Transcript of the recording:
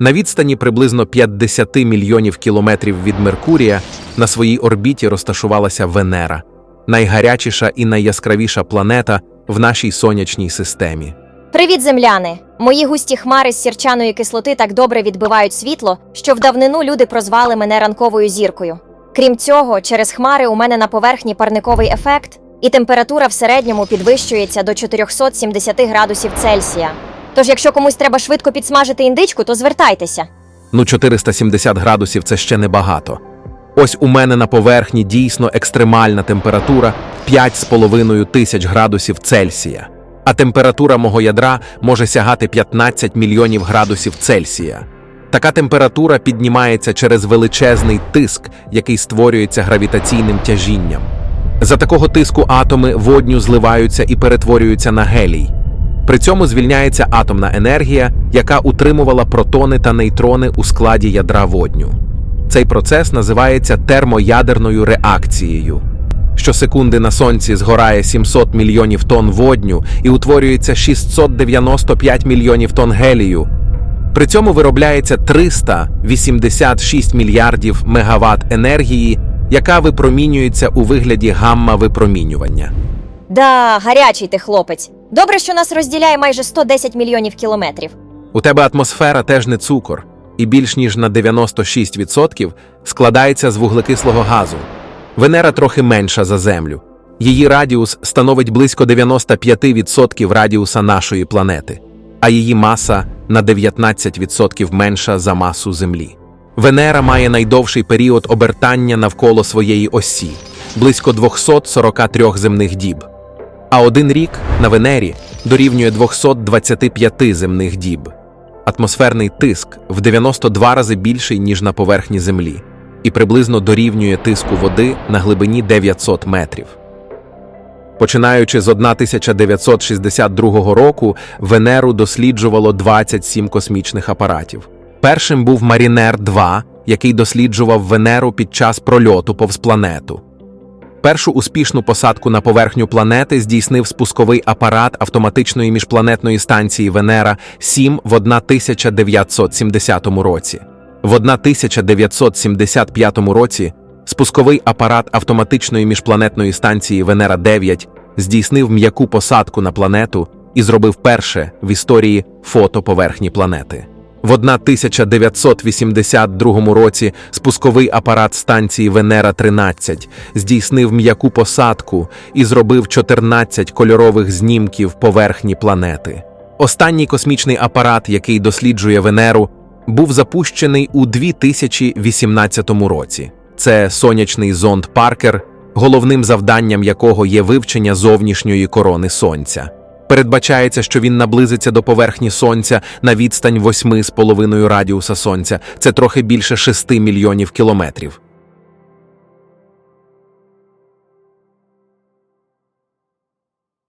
На відстані приблизно 50 мільйонів кілометрів від Меркурія на своїй орбіті розташувалася Венера, найгарячіша і найяскравіша планета в нашій сонячній системі. Привіт, земляни! Мої густі хмари з сірчаної кислоти так добре відбивають світло, що в давнину люди прозвали мене ранковою зіркою. Крім цього, через хмари у мене на поверхні парниковий ефект, і температура в середньому підвищується до 470 градусів Цельсія. Тож, якщо комусь треба швидко підсмажити індичку, то звертайтеся. Ну, 470 градусів це ще небагато. Ось у мене на поверхні дійсно екстремальна температура 5,5 тисяч градусів Цельсія. А температура мого ядра може сягати 15 мільйонів градусів Цельсія. Така температура піднімається через величезний тиск, який створюється гравітаційним тяжінням. За такого тиску атоми водню зливаються і перетворюються на гелій. При цьому звільняється атомна енергія, яка утримувала протони та нейтрони у складі ядра водню. Цей процес називається термоядерною реакцією. Щосекунди на сонці згорає 700 мільйонів тонн водню і утворюється 695 мільйонів тонн гелію. При цьому виробляється 386 мільярдів мегаватт енергії, яка випромінюється у вигляді гамма-випромінювання. Да, гарячий ти хлопець. Добре, що нас розділяє майже 110 мільйонів кілометрів. У тебе атмосфера теж не цукор, і більш ніж на 96% складається з вуглекислого газу. Венера трохи менша за Землю. Її радіус становить близько 95% радіуса нашої планети, а її маса на 19% менша за масу Землі. Венера має найдовший період обертання навколо своєї осі близько 243 земних діб. А один рік на Венері дорівнює 225 земних діб. Атмосферний тиск в 92 рази більший, ніж на поверхні Землі, і приблизно дорівнює тиску води на глибині 900 метрів. Починаючи з 1962 року, Венеру досліджувало 27 космічних апаратів. Першим був Марінер 2, який досліджував Венеру під час прольоту повз планету. Першу успішну посадку на поверхню планети здійснив спусковий апарат автоматичної міжпланетної станції Венера 7 в 1970 році. В 1975 році спусковий апарат автоматичної міжпланетної станції Венера 9 здійснив м'яку посадку на планету і зробив перше в історії фото поверхні планети. В 1982 році спусковий апарат станції Венера 13 здійснив м'яку посадку і зробив 14 кольорових знімків поверхні планети. Останній космічний апарат, який досліджує Венеру, був запущений у 2018 році. Це сонячний зонд Паркер, головним завданням якого є вивчення зовнішньої корони Сонця. Передбачається, що він наблизиться до поверхні Сонця на відстань 8,5 радіуса Сонця. Це трохи більше 6 мільйонів кілометрів.